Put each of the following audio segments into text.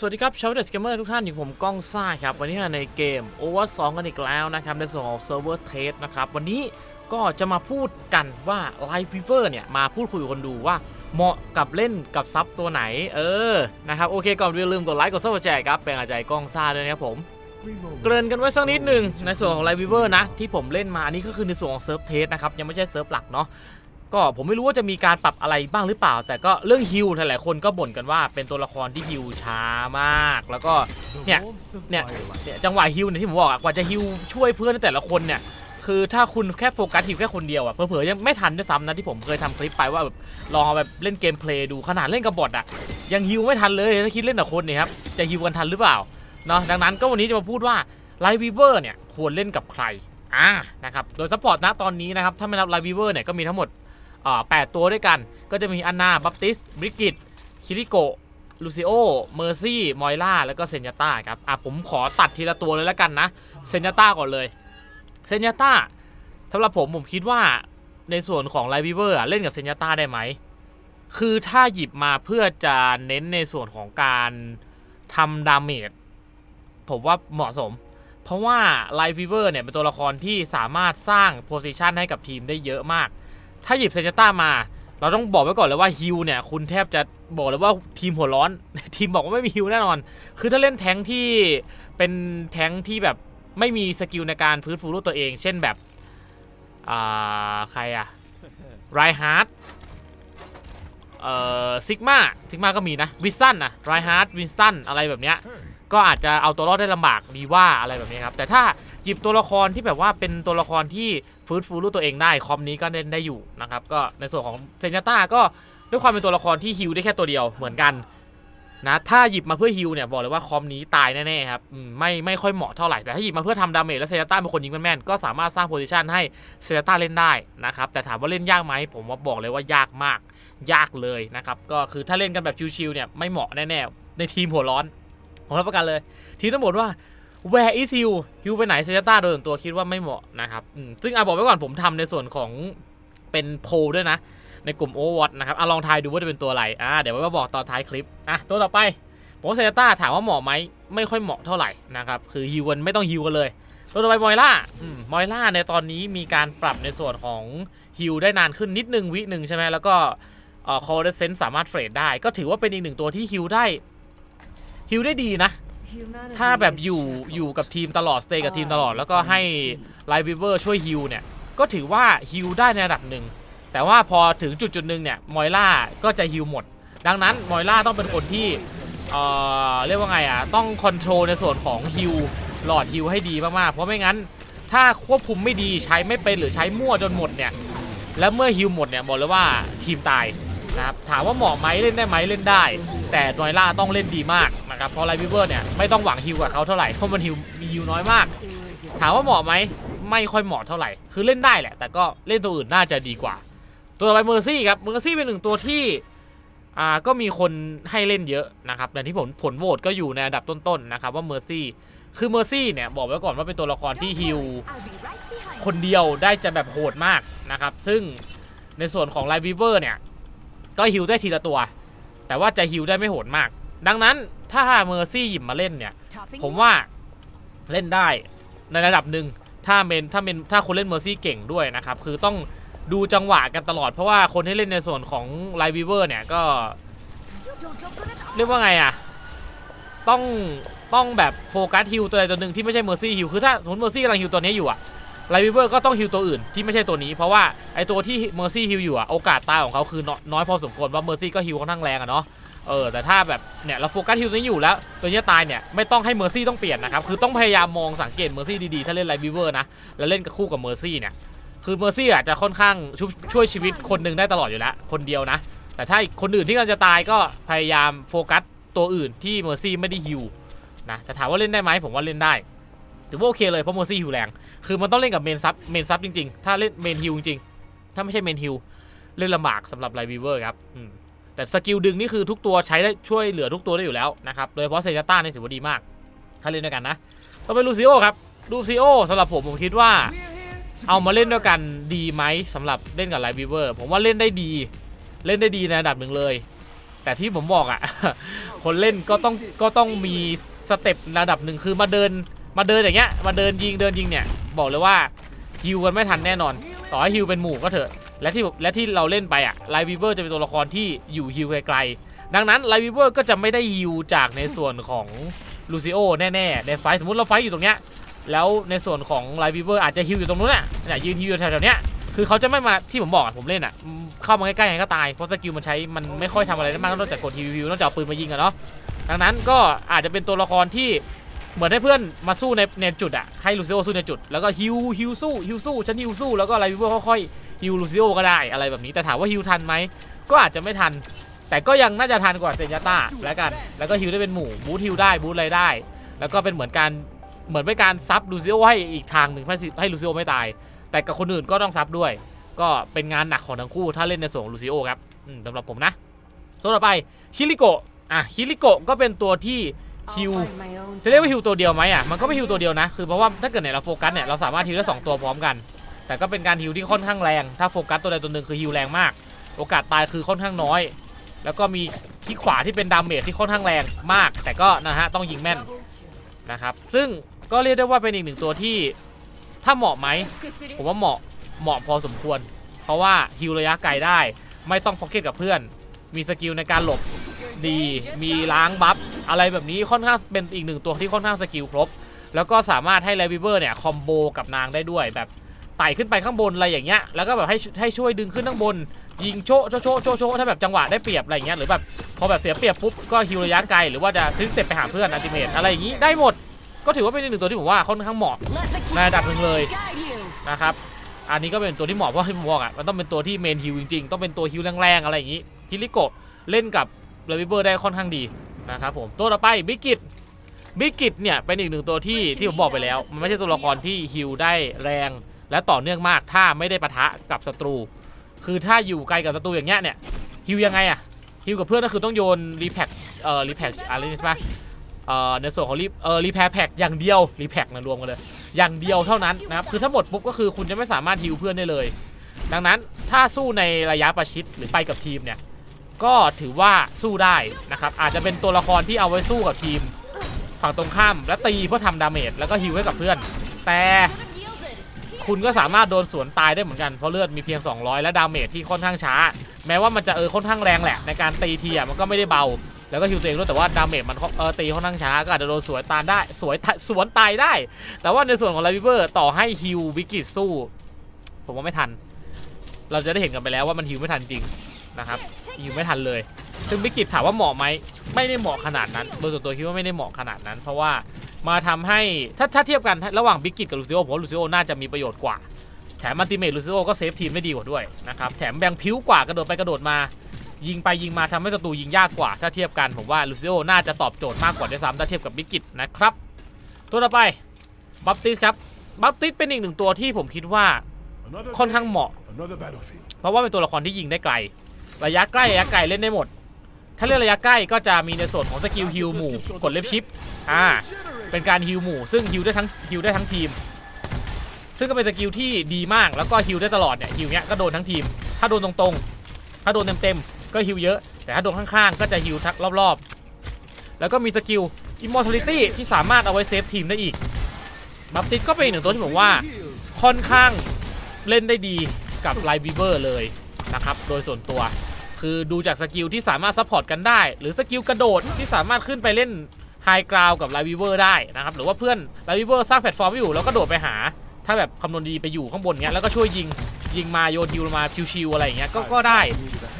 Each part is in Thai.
สวัสดีครับชาวเดสเกมเมอร์ทุกท่านอยู่ผมก้องซ่าครับ วันนี้ในเกม Over 2 กันอีกแล้วนะครับ ในส่วนของเซิร์ฟเวอร์เทสนะครับ วันนี้ก็จะมาพูดกันว่า Live Fever เนี่ย มาพูดคุยกับคนดูว่าเหมาะกับเล่นกับซับตัวไหน เออ นะครับ โอเค ก่อนอื่นอย่าลืมกดไลค์กดซับสไครต์ครับ เป็นกำลังใจก้องซ่าด้วยนะครับผม เกริ่นกันไว้สักนิดหนึ่งในส่วนของ Live Weaver นะ ที่ผมเล่นมาอันนี้ก็คือในส่วนของเซิร์ฟเทสนะครับ ยังไม่ใช่เซิร์ฟหลักเนาะ ก็ผมไม่รู้ว่าจะมีการปรับอะไรบ้างหรือเปล่า แต่ก็เรื่องฮิวหลายๆคนก็บ่นกันว่าเป็นตัวละครที่ฮิวช้ามาก แล้วก็เนี่ยเนี่ยเนี่ยจังหวะฮิวเนี่ยที่ผมบอกอะกว่าจะฮิวช่วยเพื่อนแต่ละคนเนี่ยคือถ้าคุณแค่โฟกัสฮิวแค่คนเดียวอะเผลอๆยังไม่ทันด้วยซ้ำนะที่ผมเคยทำคลิปไปว่าแบบลองเอาแบบเล่นเกมเพลย์ดูขนาดเล่นกับบอทอะยังฮิวไม่ทันเลยถ้าคิดเล่นกับคนเนี่ยครับจะฮิวกันทันหรือเปล่าเนาะดังนั้นก็วันนี้จะมาพูดว่าไลฟ์วีเวอร์เนี่ยควรเล่นกับใครอ่านะครับโดยซัพพอร์ตนะตอนนี้นะครับถ้าไม่นับไลฟ์วีเวอร์เนี่ยก็มีทั้งหมด แปดตัวด้วยกัน ก็จะมีอันนา บัพติส บริกิต คิริโกลูซิโอ เมอร์ซี่ มอยล่า แล้วก็เซนยาต้าครับ อะผมขอตัดทีละตัวเลยแล้วกันนะ เซนยาต้าก่อนเลย เซนยาต้าสำหรับผมผมคิดว่าในส่วนของไลฟ์วีเวอร์เล่นกับเซนยาต้าได้ไหม คือถ้าหยิบมาเพื่อจะเน้นในส่วนของการทำดาเมจผมว่าเหมาะสม เพราะว่าไลฟ์ e ีเวอร์เนี่ยเป็นตัวละครที่สามารถสร้างโพซิชันให้กับทีมได้เยอะมาก ถ้าหยิบเซนต้ามา เราต้องบอกไว้ก่อนเลยว่าฮิวเนี่ยคุณแทบจะบอกเลยว่าทีมหัวร้อน ทีมบอกว่าไม่มีฮิวแน่นอน คือถ้าเล่นแท้งที่เป็นแท้งที่แบบไม่มีสกิลในการฟื้นฟูรูปตัวเอง เช่นแบบอ่าใครอะไรฮาร์ดเอ่อซิกมาซิกมาก็มีนะวิสตันนะไรฮาร์ดวินสตันอะไรแบบเนี้ยก็อาจจะเอาตัวรอดได้ลำบากดีว่าอะไรแบบนี้ครับ แต่ถ้าหยิบตัวละครที่แบบว่าเป็นตัวละครที่ ฟื้นฟูรู้ตัวเองได้คอมนี้ก็เล่นได้อยู่นะครับก็ในส่วนของเซนต้าก็ด้วยความเป็นตัวละครที่ฮิลได้แค่ตัวเดียวเหมือนกันนะถ้าหยิบมาเพื่อฮิลเนี่ยบอกเลยว่าคอมนี้ตายแน่ๆครับไม่ไม่ค่อยเหมาะเท่าไหร่แต่ถ้าหยิบมาเพื่อทำดาเมจและเซนต้าเป็นคนยิงแม่นๆก็สามารถสร้างโพซิชันให้เซนต้าเล่นได้นะครับแต่ถามว่าเล่นยากไหมผมว่าบอกเลยว่ายากมากยากเลยนะครับก็คือถ้าเล่นกันแบบชิวๆเนี่ยไม่เหมาะแน่ๆในทีมหัวร้อนผมรับประกันเลย ทีมทั้งหมดว่า where is you ฮิวไปไหนเซนต้าโดยส่วนตัวคิดว่าไม่เหมาะนะครับซึ่งอะบอกไว้ก่อนผมทำในส่วนของเป็นโพลด้วยนะ ในกลุ่ม Overwatch นะครับอลองทายดูว่าจะเป็นตัวอะไรอะเดี๋ยวไว้มาบอกตอนท้ายคลิปอะตัวต่อไปผมว่าเซนต้าถามว่าเหมาะไหมไม่ค่อยเหมาะเท่าไหร่นะครับคือฮิวกันไม่ต้องฮิวกันเลยตัวต่อไปมอยล่ามอยล่าในตอนนี้มีการปรับในส่วนของฮิวได้นานขึ้นนิดนึงวิหนึ่งใช่ไหมแล้วก็คอร์เดเซนสามารถเฟรดได้ ก็ถือว่าเป็นอีกหนึ่งตัวที่ฮิลได้ฮิลได้ดีนะ ถ้าแบบอยู่อยู่กับทีมตลอดสเตย์กับทีมตลอดแล้วก็ให้ไลฟ์วิเวอร์ช่วยฮิลเนี่ยก็ถือว่าฮิลได้ในระดับหนึ่งแต่ว่าพอถึงจุดจุดๆหนึ่งเนี่ยมอยล่าก็จะฮิลหมด ดังนั้นมอยล่าต้องเป็นคนที่เอ่อเรียกว่าไงอะต้องคอนโทรลในส่วนของฮิลหลอดฮิลให้ดีมากๆเพราะไม่งั้น ถ้าควบคุมไม่ดีใช้ไม่เป็นหรือใช้มั่วจนหมดเนี่ยแล้วเมื่อฮิลหมดเนี่ยบอกเลยว่าทีมตาย นะครับถามว่าเหมาะไหมเล่นได้ไหมเล่นได้ แต่นอยล่าต้องเล่นดีมากนะครับเพราะไลวิเวอร์เนี่ยไม่ต้องหวังฮิวกับเขาเท่าไหร่เพราะมันฮิวมีฮิวน้อยมาก ถามว่าเหมาะไหมไม่ค่อยเหมาะเท่าไหร่ คือเล่นได้แหละ แต่ก็เล่นตัวอื่นน่าจะดีกว่า ตัวต่อไปเมอร์ซี่ครับเมอร์ซี่เป็นหนึ่งตัวที่อ่าก็มีคนให้เล่นเยอะนะครับแต่ที่ผลผลโหวตก็อยู่ในอันดับต้นๆนะครับว่าเมอร์ซี่คือเมอร์ซี่เนี่ยบอกไว้ก่อนว่าเป็นตัวละครที่ฮิวคนเดียวได้จะแบบโหดมากนะครับซึ่งในส่วนของไลฟ์วิเวอร์เนี่ย ก็ฮิวได้ทีละตัว แต่ว่าจะฮิวได้ไม่โหดมาก ดังนั้นถ้าเมอร์ซี่หยิบมาเล่นเนี่ย ผมว่าเล่นได้ในระดับหนึ่งถ้าเมนถ้าเมนถ้าคนเล่นเมอร์ซี่เก่งด้วยนะครับ คือต้องดูจังหวะกันตลอดเพราะว่าคนที่เล่นในส่วนของไลฟ์วิเวอร์เนี่ยก็ เรียกว่าไงอะต้องต้องแบบโฟกัสฮิวตัวใดตัวหนึ่งที่ไม่ใช่เมอร์ซี่ฮิวคือถ้าสมมติเมอร์ซี่กำลังฮิวตัวนี้อยู่อะ ไลฟ์วิเวอร์ก็ต้องฮิวตัวอื่นที่ไม่ใช่ตัวนี้ เพราะว่าไอตัวที่เมอร์ซี่ฮิวอยู่อะโอกาสตายของเขาคือน้อยพอสมควรว่าเมอร์ซี่ก็ฮิวค่อนข้างแรงอะเนาะเออแต่ถ้าแบบเนี่ยเราโฟกัสฮิวตัวนี้อยู่แล้ว ตัวนี้ตายเนี่ยไม่ต้องให้เมอร์ซี่ต้องเปลี่ยนนะครับคือต้องพยายามมองสังเกตเมอร์ซี่ดีๆ ถ้าเล่นไลฟ์วิเวอร์นะแล้วเล่นกับคู่กับเมอร์ซี่เนี่ยคือเมอร์ซี่อาจจะค่อนข้างช่วยช่วยชีวิตคนหนึ่งได้ตลอดอยู่แล้วคนเดียวนะ แต่ถ้าคนอื่นที่กำลังจะตายก็พยายามโฟกัสตัวอื่นที่เมอร์ซี่ไม่ได้ฮิวนะแต่ถามว่าเล่นได้ไหมผมว่าเล่นได้ถือว่าโอเคเลยเพราะเมอร์ซี่ฮิวแรง คือมันต้องเล่นกับเมนซับเมนซับจริงๆ ถ้าเล่นเมนฮิวจริงๆ ถ้าไม่ใช่เมนฮิวเล่นลำบากสำหรับไลวีเวอร์ครับแต่สกิลดึงนี่คือทุกตัวใช้ได้ช่วยเหลือทุกตัวได้อยู่แล้วนะครับโดยเฉพาะเซจาต้านี่ถือว่าดีมาก ถ้าเล่นด้วยกันนะต่อไปลูซิโอครับลูซิโอสำหรับผมผมคิดว่า เอามาเล่นด้วยกันดีไหมสำหรับเล่นกับไลวีเวอร์ผมว่าเล่นได้ดี เล่นได้ดีในระดับหนึ่งเลย แต่ที่ผมบอกอะ่ะคนเล่นก็ต้องก็ต้องมีสเต็ประดับหนึ่งคือมาเดิน มาเดินอย่างเงี้ยมาเดินยิงเดินยิงเนี่ยบอกเลยว่าฮิวกันไม่ทันแน่นอน ต่อให้ฮิวเป็นหมู่ก็เถอะ และที่และที่เราเล่นไปอะไลวีเวอร์จะเป็นตัวละครที่อยู่ฮิวไกลๆดังนั้นไลวีเวอร์ก็จะไม่ได้ฮิวจากในส่วนของลูซิโอแน่ๆในไฟสมมติเราไฟอยู่ตรงเนี้ยแล้วในส่วนของไลวีเวอร์อาจจะฮิวอยู่ตรงนู้นน่ะเนี่ยยืนฮิวอยู่แถวๆเนี้ยคือเขาจะไม่มาที่ผมบอกผมเล่นอะเข้ามาใกล้ๆยังไงก็ตายเพราะสกิลมันใช้มันไม่ค่อยทำอะไรได้มากนอกจากกดฮิวฮิวนอกจากปืนมายิงอะเนาะดังนั้นก็อาจจะเป็นตัวละครที่ เหมือนให้เพื่อนมาสู้ในในจุดอะให้ลูซิโอสู้ในจุด แล้วก็ฮิวฮิวสู้ฮิวสู้ฉันฮิวสู้แล้วก็ไลวีเวอร์ค่อยๆฮิวลูซิโอก็ได้อะไรแบบนี้แต่ถามว่าฮิวทันไหมก็อาจจะไม่ทัน แต่ก็ยังน่าจะทันกว่าเซนยาต้าแล้วกัน แล้วก็ฮิวได้เป็นหมู่บูทฮิวได้บูทอะไรได้ แล้วก็เป็นเหมือนการเหมือนเป็นการซับลูซิโอให้อีกทางหนึ่งให้ให้ลูซิโอไม่ตาย แต่กับคนอื่นก็ต้องซับด้วย ก็เป็นงานหนักของทั้งคู่ถ้าเล่นในส่วนของลูซิโอครับสำหรับผมนะตัวต่อไปคิริโกะอะคิริโกะก็เป็นตัวที่ ฮิวจะเรียกว่าฮิวตัวเดียวไหมอะมันก็ไม่ฮิวตัวเดียวนะคือเพราะว่าถ้าเกิดเนี่ยเราโฟกัสเนี่ยเราสามารถฮิวได้สองตัวพร้อมกัน แต่ก็เป็นการฮิวที่ค่อนข้างแรงถ้าโฟกัสตัวใดตัวหนึ่งคือฮิวแรงมาก โอกาสตายคือค่อนข้างน้อย แล้วก็มีที่ขวาที่เป็นดาเมจที่ค่อนข้างแรงมาก แต่ก็นะฮะต้องยิงแม่นนะครับซึ่งก็เรียกได้ว่าเป็นอีกหนึ่งตัวที่ถ้าเหมาะไหมผมว่าเหมาะเหมาะพอสมควร เพราะว่าฮิวระยะไกลได้ ไม่ต้องพ็อกเก็ตกับเพื่อน มีสกิลในการหลบดี มีล้างบัฟ อะไรแบบนี้ค่อนข้างเป็นอีกหนึ่งตัวที่ค่อนข้างสกิลครบ แล้วก็สามารถให้เลวิเวอร์เนี่ยคอมโบกับนางได้ด้วยแบบไต่ขึ้นไปข้างบนอะไรอย่างเงี้ยแล้วก็แบบให้ให้ช่วยดึงขึ้นข้างบน ยิงโชะโชะโชะโชะโชะถ้าแบบจังหวะได้เปรียบอะไรเงี้ยหรือแบบพอแบบเสียเปรียบปุ๊บก็ฮิวระยะไกลหรือว่าจะซื้อเสร็จไปหาเพื่อนอันติเมตอะไรอย่างงี้ได้หมด ก็ถือว่าเป็นอีกหนึ่งตัวที่ผมว่าค่อนข้างเหมาะในระดับหนึ่งเลยนะครับอันนี้ก็เป็นตัวที่เหมาะเพราะที่ผมบอกอะมันต้องเป็นตัวที่เมนฮิลจริงๆต้องเป็นตัวฮิลแรงๆอะไรอย่างนี้คิริโกะเล่นกับเลวิเบอร์ได้ค่อนข้างดี นะครับผมตัวต่อไปบิกิตบิกิตเนี่ยเป็นอีกหนึ่งตัวที่ที่ผมบอกไปแล้ว มันไม่ใช่ตัวละครที่ฮิลได้แรง และต่อเนื่องมากถ้าไม่ได้ปะทะกับศัตรู คือถ้าอยู่ไกลกับศัตรูอย่างเงี้ยเนี่ยฮิลยังไงอะฮิลกับเพื่อนก็คือต้องโยนรีแพคเอ่อรีแพคอะไรนี่ใช่ปะเอ่อในส่วนของรีเอ่อรีแพร์แพคอย่างเดียวรีแพคนะรวมกันเลยอย่างเดียวเท่านั้นนะครับคือถ้าหมดปุ๊บก็คือคุณจะไม่สามารถฮิวเพื่อนได้เลย ดังนั้นถ้าสู้ในระยะประชิดหรือไปกับทีมเนี่ย ก็ถือว่าสู้ได้นะครับ อาจจะเป็นตัวละครที่เอาไว้สู้กับทีม ฝั่งตรงข้าม และตีเพื่อทำดาเมจแล้วก็ฮิวให้กับเพื่อน แต่คุณก็สามารถโดนสวนตายได้เหมือนกันเพราะเลือดมีเพียง 200 และดาเมจที่ค่อนข้างช้า แม้ว่ามันจะเออค่อนข้างแรงแหละในการตีทีอะมันก็ไม่ได้เบา แล้วก็ฮิวตัวเองด้วยแต่ว่าดาเมจมันเออตีค่อนข้างช้าก็อาจจะโดนสวนตายได้สวยสวนตายได้ แต่ว่าในส่วนของไลวิเวอร์ต่อให้ฮิววิกิตสู้ ผมว่าไม่ทัน เราจะได้เห็นกันไปแล้วว่ามันฮิวไม่ทันจริง นะครับฮิวไม่ทันเลย ซึ่งวิกิตถามว่าเหมาะไหมไม่ได้เหมาะขนาดนั้นโดยส่วนตัวคิดว่าไม่ได้เหมาะขนาดนั้น เพราะว่ามาทำให้ถ้าถ้าเทียบกันระหว่างบิกิตกับลูซิโอผมว่าลูซิโอน่าจะมีประโยชน์กว่า แถมมัลติเมทลูซิโอก็เซฟทีมได้ดีกว่าด้วยนะครับแถมแบงพิ้วกว่ากระโดดไปกระโดดมายิงไปยิงมาทำให้ศัตรูยิงยากกว่า ถ้าเทียบกันผมว่าลูซิโอน่าจะตอบโจทย์มากกว่าด้วยซ้ำถ้าเทียบกับบิกิตนะครับตัวต่อไปบัฟติสครับบัฟติสเป็นอีกหนึ่งตัวที่ผมคิดว่าค่อนข้างเหมาะ เพราะว่าเป็นตัวละครที่ยิงได้ไกล ระยะใกล้ระยะไกลเล่นได้หมด ถ้าเล่นระยะใกล้ก็จะมีในส่วนของสกิลฮิลหมู่กดเล็บชิปอ่าเป็นการฮิลหมู่ซึ่งฮิลได้ทั้งฮิลได้ทั้งทีม ซึ่งก็เป็นสกิลที่ดีมากแล้วก็ฮิลได้ตลอดเนี่ยฮิลเนี้ยก็โดนทั้งทีม ถ้าโดนตรงๆ ถ้าโดนเต็มๆก็ฮิลเยอะ แต่ถ้าโดนข้างๆ ก็จะฮิลทักรอบๆ แล้วก็มีสกิล Immortality ที่สามารถเอาไว้เซฟทีมได้อีกบัฟติสก็เป็นหนึ่งตัวที่ผมว่าค่อนข้างเล่นได้ดีกับไลบีเบอร์เลย นะครับ โดยส่วนตัว คือดูจากสกิลที่สามารถซัพพอร์ตกันได้ หรือสกิลกระโดดที่สามารถขึ้นไปเล่นไฮกราวกับไลบีเบอร์ได้นะครับ หรือว่าเพื่อนไลบีเบอร์สร้างแพลตฟอร์มไว้อยู่แล้วก็โดดไปหา ถ้าแบบคำนวณดีไปอยู่ข้างบนเงี้ยแล้วก็ช่วยยิงยิงมาโยนฮิวมาชิวๆอะไรอย่างเงี้ยก็ก็ได้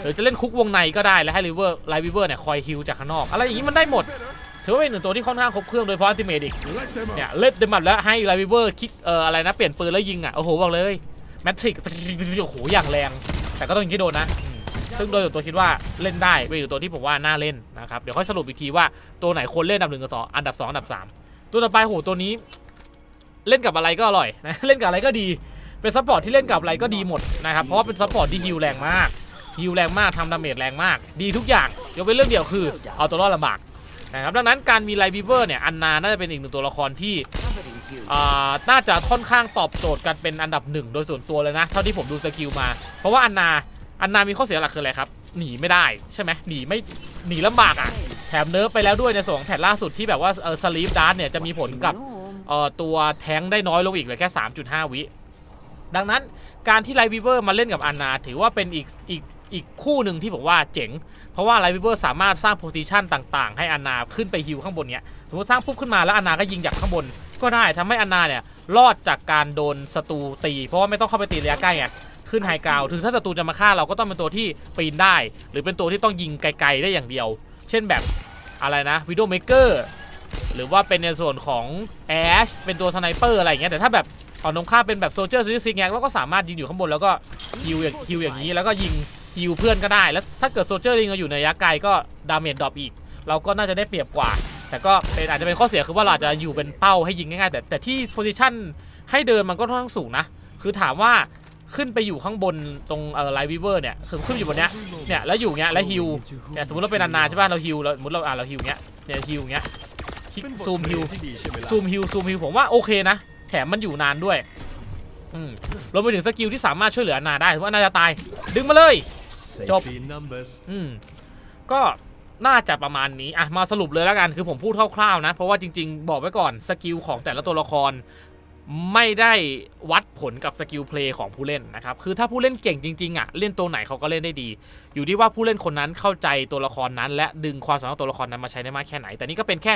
หรือจะเล่นคุกวงในก็ได้แล้วให้ลิเวอร์ไลบีเบอร์เนี่ยคอยฮิวจากข้างนอก อะไรอย่างงี้มันได้หมดถือว่าเป็นหนึ่งตัวที่ค่อนข้างครบเครื่องโดยเฉพาะอัลติเมทอีกเนี่ยเล่นเดมับแล้วให้ไลวิเวอร์คิกเอ่ออะไรนะเปลี่ยนปืนแล้วยิงอะโอ้โหบอกเลยแมทริกโอ้โหอย่างแรง แต่ก็ต้องยิงให้โดนนะอืมซึ่งโดยส่วนตัวคิดว่าเล่นได้เป็นอยู่ตัวที่ผมว่าน่าเล่นนะครับเดี๋ยวค่อยสรุปอีกทีว่าตัวไหนคนเล่นอันดับหนึ่งกับสองอันดับสองอันดับสามตัวต่อไปโหตัวนี้ เล่นกับอะไรก็อร่อยนะ เล่นกับอะไรก็ดี เป็นซัพพอร์ตที่เล่นกับอะไรก็ดีหมดนะครับ เพราะว่าเป็นซัพพอร์ตที่ฮิวแรงมากฮิวแรงมากทำดาเมจแรงมาก ดีทุกอย่างยกเว้นเรื่องเดียวคือ เอาตัวรอดลำบากนะครับดังนั้นการมีไลบิเวอร์เนี่ยอันนาน่าจะเป็นอีกหนึ่งตัวละครที่ น่าจะค่อนข้างตอบโจทย์กันเป็นอันดับหนึ่งโดยส่วนตัวเลยนะ เท่าที่ผมดูสกิลมา เพราะว่าอันนาอันนามีข้อเสียหลักคืออะไรครับ หนีไม่ได้ใช่ไหมหนีไม่หนีลำบากอะ แถมเนิร์ฟไปแล้วด้วยในส่วนของแพทล่าสุดที่แบบว่าเออสลีปดาร์เนี่ยจะมีผลกับเอ่อตัวแท้งได้น้อยลงอีกเหลยแค่ 3.5 วิดังนั้นการที่ไลท์วิเวอร์มาเล่นกับอันนาถือว่าเป็นอีกอีกอีกคู่หนึ่งที่ผมว่าเจ๋ง เพราะว่าไลท์วิเวอร์สามารถสร้างโพซิชันต่างๆ ให้อันนาขึ้นไปฮิวข้างบนเนี้ยสมมติสร้างปุ๊บขึ้นมาแล้วอันนาก็ยิงจากข้างบน ก็ได้ทำให้อันนาเนี่ยรอดจากการโดนศัตรูตี เพราะว่าไม่ต้องเข้าไปตีระยะใกล้ไงขึ้นไฮกราวถึงถ้าศัตรูจะมาฆ่าเราก็ต้องเป็นตัวที่ปีนได้ หรือเป็นตัวที่ต้องยิงไกลๆได้อย่างเดียว เช่นแบบอะไรนะวิดโอเมเกอร์หรือว่าเป็นในส่วนของแอชเป็นตัวสไนเปอร์อะไรอย่างเงี้ยแต่ถ้าแบบฝั่งตรงข้ามเป็นแบบโซเจอร์ซิซิกแงเราก็สามารถยิงอยู่ข้างบนแล้วก็ฮิวอย่างฮิวอย่างนี้แล้วก็ยิงฮิวเพื่อนก็ได้ แล้วถ้าเกิดโซเจอร์ยิงเราอยู่ในระยะไกลก็ดาเมจดรอปอีก เราก็น่าจะได้เปรียบกว่า แต่ก็เป็นอาจจะเป็นข้อเสียคือว่าเราอาจจะอยู่เป็นเป้าให้ยิงง่ายๆแต่แต่ที่โพซิชันให้เดินมันก็ค่อนข้างสูงนะ คือถามว่าขึ้นไปอยู่ข้างบนตรงเอ่อไลท์วิเวอร์เนี่ยคือขึ้นอยู่บนเนี้ยเนี่ยแล้วอยู่เงี้ยแล้วฮิวเนี่ยสมมติเราเป็นนานๆใช่ป่ะเราฮิวเราสมมติเราอ่าเราฮิวเงี้ยเนี่ยฮิวเงี้ยคลิกซูมฮิวซูมฮิลซูมฮิลผมว่าโอเคนะ แถมมันอยู่นานด้วยอืมรวมไปถึงสกิลที่สามารถช่วยเหลืออนาได้ถือว่านาจะตาย ดึงมาเลยจบอืมก็ น่าจะประมาณนี้อะมาสรุปเลยแล้วกันคือผมพูดคร่าวๆนะ เพราะว่าจริงๆ บอกไว้ก่อนสกิลของแต่ละตัวละคร ไม่ได้วัดผลกับสกิลเพลย์ของผู้เล่นนะครับคือถ้าผู้เล่นเก่งจริงๆอะเล่นตัวไหนเขาก็เล่นได้ดี อยู่ที่ว่าผู้เล่นคนนั้นเข้าใจตัวละครนั้น และดึงความสามารถตัวละครนั้นมาใช้ได้มากแค่ไหน แต่นี่ก็เป็นแค่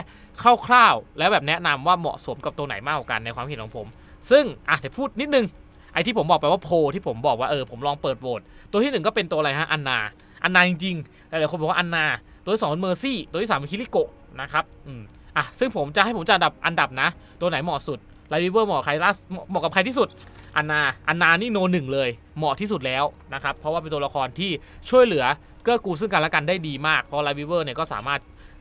คร่าวๆ แล้วแบบแนะนำว่าเหมาะสมกับตัวไหนมากกว่ากันในความเห็นของผม ซึ่งอะเดี๋ยวพูดนิดนึงไอ้ที่ผมบอกไปว่าโพลที่ผมบอกว่าเออผมลองเปิดโหวตตัวที่หนึ่งก็เป็นตัวอะไรฮะอันนาอันนาจริงๆหลายๆคนบอกว่าอันนา ตัวที่สองเป็นเมอร์ซี่ตัวที่สามเป็นคิริโกะนะครับอืมอะซึ่งผมจะให้ผมจะอันดับอันดับนะ ตัวไหนเหมาะสุดไลวิเวอร์เหมาะกับใครล่าเหมาะกับใครที่สุดอันนาอันนานี่โนหนึ่งเลยเหมาะที่สุดแล้วนะครับเพราะว่าเป็นตัวละครที่ช่วยเหลือเกื้อกูลซึ่งกันและกันได้ดีมากเพราะไลวิเวอร์เนี่ยก็สามารถ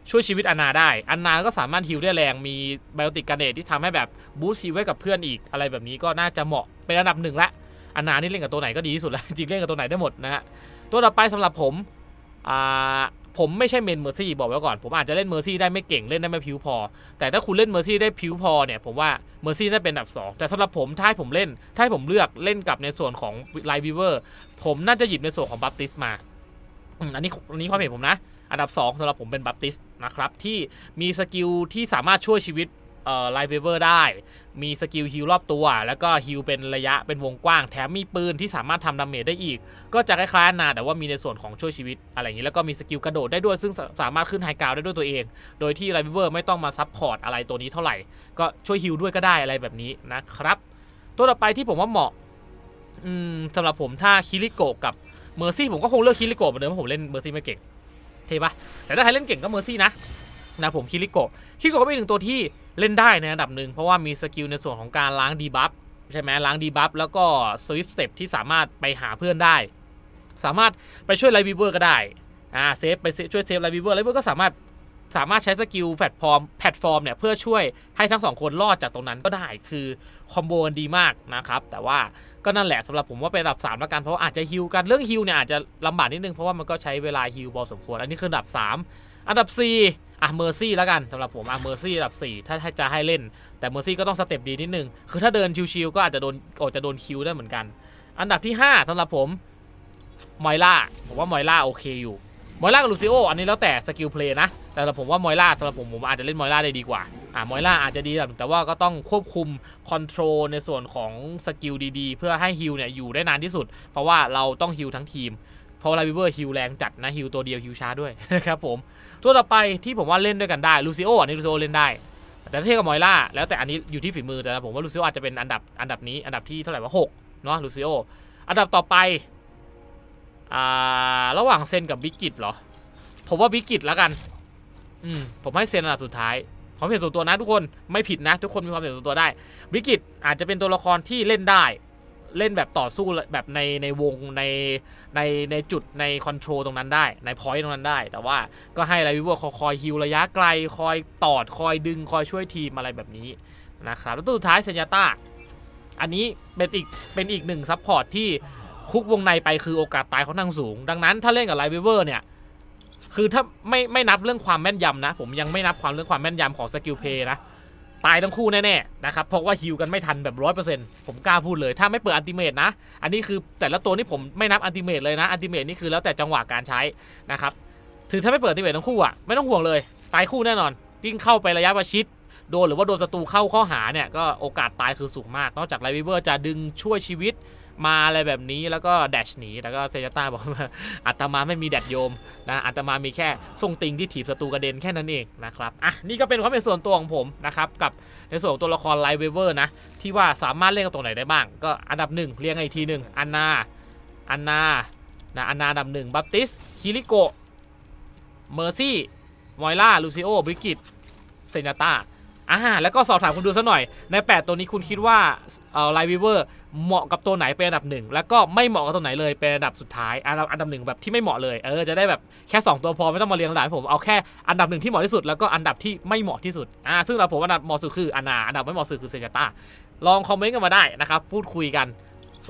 ช่วยชีวิตอันนาได้ อันนาก็สามารถฮิลได้แรง มีไบโอติกการเนตที่ทำให้แบบบูสต์ฮิลไว้กับเพื่อนอีกอะไรแบบนี้ก็น่าจะเหมาะเป็นอันดับหนึ่งละอันนานี่เล่นกับตัวไหนก็ดีที่สุดแล้วจริงเล่นกับตัวไหนได้หมดนะฮะตัวต่อไปสำหรับผมอ่า ผมไม่ใช่เมนเมอร์ซี่บอกไว้ก่อน ผมอาจจะเล่นเมอร์ซี่ได้ไม่เก่งเล่นได้ไม่ผิวพอ แต่ถ้าคุณเล่นเมอร์ซี่ได้ผิวพอเนี่ยผมว่าเมอร์ซี่น่าเป็นอันดับ 2 แต่สำหรับผมถ้าผมเล่นถ้าผมเลือกเล่นกับในส่วนของไลวิเวอร์ผมน่าจะหยิบในส่วนของบัพติสมาอันนี้อันนี้ความเห็นผมนะ อันดับ 2สำหรับผมเป็นบัพติสนะครับที่มีสกิลที่สามารถช่วยชีวิต เอ่อไลวิเวอร์ได้ มีสกิลฮิลรอบตัว แล้วก็ฮิลเป็นระยะเป็นวงกว้าง แถมมีปืนที่สามารถทำดาเมจได้อีก ก็จะคล้ายๆนาแต่ว่ามีในส่วนของช่วยชีวิตอะไรอย่างนี้ แล้วก็มีสกิลกระโดดได้ด้วย ซึ่งสามารถขึ้นไฮกราวได้ด้วยตัวเอง โดยที่ไลวิเวอร์ไม่ต้องมาซับพอร์ตอะไรตัวนี้เท่าไหร่ ก็ช่วยฮิลด้วยก็ได้อะไรแบบนี้นะครับ ตัวต่อไปที่ผมว่าเหมาะอืมสำหรับผมถ้าคิริโกกับเมอร์ซี่ผมก็คงเลือกคิริโกเหมือนเดิมเพราะผมเล่นเมอร์ซี่ไม่เก่งเท่ปะแต่ถ้าใครเล่นเก่งก็เมอร์ซี่นะ นะผมคิริโกะคิริโกะก็เป็นหนึ่งตัวที่เล่นได้ในอันดับหนึ่งเพราะว่ามีสกิลในส่วนของการล้างดีบัฟใช่ไหมล้างดีบัฟแล้วก็สวิฟสเต็ปที่สามารถไปหาเพื่อนได้ สามารถไปช่วยไลวิเวอร์ก็ได้อ่าเซฟไปช่วยเซฟไลวิเวอร์ไลวิเวอร์ก็สามารถสามารถใช้สกิลแพลตฟอร์มแพลตฟอร์มเนี่ยเพื่อช่วยให้ทั้งสองคนรอดจากตรงนั้นก็ได้คือคอมโบกันดีมากนะครับแต่ว่าก็นั่นแหละสำหรับผมว่าเป็นอันดับ3แล้วกันเพราะาอาจจะฮิวกันเรื่องฮิวเนี่ยอาจจะลำบากนิดนึงเพราะว่ามันก็ใช้เวลาฮิวพอสมควรอันนี้คืออันดับ 3 อันดับ 4 อะเมอร์ซี่แล้วกันสำหรับผมอะเมอร์ซี่อันดับ 4 ถ้าถ้าจะให้เล่น แต่เมอร์ซี่ก็ต้องสเต็ปดีนิดนึง คือถ้าเดินชิวๆก็อาจจะโดนอาจจะโดนคิวได้เหมือนกัน อันดับที่ 5สำหรับผมมอยล่าผมว่ามอยล่าโอเคอยู่มอยล่ากับลูซิโออันนี้แล้วแต่สกิลเพลย์นะ แต่สำหรับผมว่ามอยล่าสำหรับผมผมอาจจะเล่นมอยล่าได้ดีกว่าอ่ามอยล่าอาจจะดีแต่ว่าก็ต้องควบคุมคอนโทรลในส่วนของสกิลดีๆ เพื่อให้ฮิลเนี่ยอยู่ได้นานที่สุด เพราะว่าเราต้องฮิลทั้งทีม เพราะไลวิเวอร์ฮิลแรงจัดนะฮิลตัวเดียวฮิลช้าด้วยนะครับผมตัวต่อไปที่ผมว่าเล่นด้วยกันได้ลูซิโออันนี้ลูซิโอเล่นได้ แต่ถ้าเทียบกับมอยล่าแล้วแต่อันนี้อยู่ที่ฝีมือแต่ผมว่าลูซิโออาจจะเป็นอันดับอันดับนี้อันดับที่เท่าไหร่ว่าหกเนาะลูซิโออันดับต่อไปอ่าระหว่างเซนกับบิกกิตเหรอ ผมว่าบิกกิตแล้วกันอืมผมให้เซนอันดับสุดท้ายความเห็นส่วนตัวนะทุกคนไม่ผิดนะ ทุกคนมีความเห็นส่วนตัวได้บิกิตอาจจะเป็นตัวละครที่เล่นได้ เล่นแบบต่อสู้แบบในในวงในในในจุดในคอนโทรลตรงนั้นได้ในพอยต์ตรงนั้นได้ แต่ว่าก็ให้ไลวิเวอร์คอยฮิลระยะไกลคอยตอดคอยดึงคอยช่วยทีมอะไรแบบนี้นะครับแล้วตัวสุดท้ายเซนยาต้าอันนี้เป็นอีกเป็นอีกหนึ่งซับพอร์ตที่คุกวงในไปคือโอกาสตายเขานั่งสูง ดังนั้นถ้าเล่นกับไลวิเวอร์เนี่ยคือถ้าไม่ไม่นับเรื่องความแม่นยำนะ ผมยังไม่นับความเรื่องความแม่นยำของสกิลเพย์นะ ตายทั้งคู่แน่ๆนะครับเพราะว่าฮิวกันไม่ทันแบบร้อยเปอร์เซ็นต์ผมกล้าพูดเลย ถ้าไม่เปิดอันติเมตนะ อันนี้คือแต่ละตัวนี่ผมไม่นับอันติเมตเลยนะอันติเมตนี่คือแล้วแต่จังหวะการใช้นะครับถือถ้าไม่เปิดติเวตทั้งคู่อะไม่ต้องห่วงเลย ตายคู่แน่นอนยิ่งเข้าไประยะประชิดโดนหรือว่าโดนศัตรูเข้าข้อหาเนี่ยก็โอกาสตายคือสูงมาก นอกจากไลวิเวอร์จะดึงช่วยชีวิต มาอะไรแบบนี้แล้วก็แดชหนีแล้วก็เซจต้าบอกว่าอัตมาไม่มีแดดโยมนะอัตมามีแค่ทรงติงที่ถีบศัตรูกระเด็นแค่นั้นเองนะครับอะนี่ก็เป็นความเป็นส่วนตัวของผมนะครับกับในส่วนของตัวละครไลเวเวอร์นะที่ว่าสามารถเล่นกับตัวไหนได้บ้าง ก็อันดับหนึ่งเรียงอีกทีหนึ่งอันนาอันนานะอันนาอันดับหนึ่งบัพติสคิริโกเมอร์ซี่มอยล่าลูซิโอบริกิตเซนยาต้าอ่าแล้วก็สอบถามคุณดูสักหน่อย ใน 8 ตัวนี้คุณคิดว่าเอ่อไลเวเวอร์ เหมาะกับตัวไหนเป็นอันดับหนึ่งแล้วก็ไม่เหมาะกับตัวไหนเลยเป็นอันดับสุดท้ายอันดับอันดับหนึ่งแบบที่ไม่เหมาะเลยเออจะได้แบบแค่ 2 ตัวพอไม่ต้องมาเรียงลำดับผมเอาแค่อันดับหนึ่งที่เหมาะที่สุดแล้วก็อันดับที่ไม่เหมาะที่สุดอ่าซึ่งเราผมอันดับเหมาะสุดคืออานาอันดับไม่เหมาะสุดคือเซจาต้าลองคอมเมนต์กันมาได้นะครับพูดคุยกัน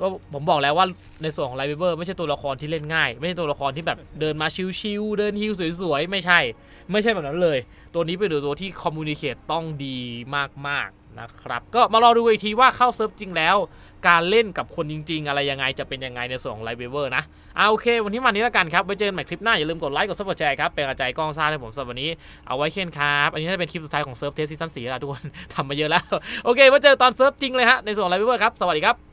ก็ผมบอกแล้วว่าในส่วนของไลวิเวอร์ไม่ใช่ตัวละครที่เล่นง่าย ไม่ใช่ตัวละครที่แบบเดินมาชิวๆเดินฮิวสวยๆ ไม่ใช่ ไม่ใช่แบบนั้นเลย ตัวนี้เป็นตัวที่คอมมูนิเคตต้องดีมากๆนะครับ ก็มารอดูอีกทีว่าเข้าเซิร์ฟจริงแล้ว การเล่นกับคนจริง ๆ อะไรยังไงจะเป็นยังไงในส่วนของไลเวอร์นะเอาโอเค วันนี้วันนี้แล้วกันครับไว้เจอกันใหม่คลิปหน้า อย่าลืมกดไลค์กดซับสไครต์ครับเป็นกระจายกล้องซ่าให้ผมสำหรับวันนี้เอาไว้เช่นครับอันนี้น่าจะเป็นคลิปสุดท้ายของเซิร์ฟเทสซีซั่นสี่แล้วทุกคนทำมาเยอะแล้วโอเคไว้เจอตอนเซิร์ฟจริงเลยฮะในส่วนของไลเวอร์ครับสวัสดีครับ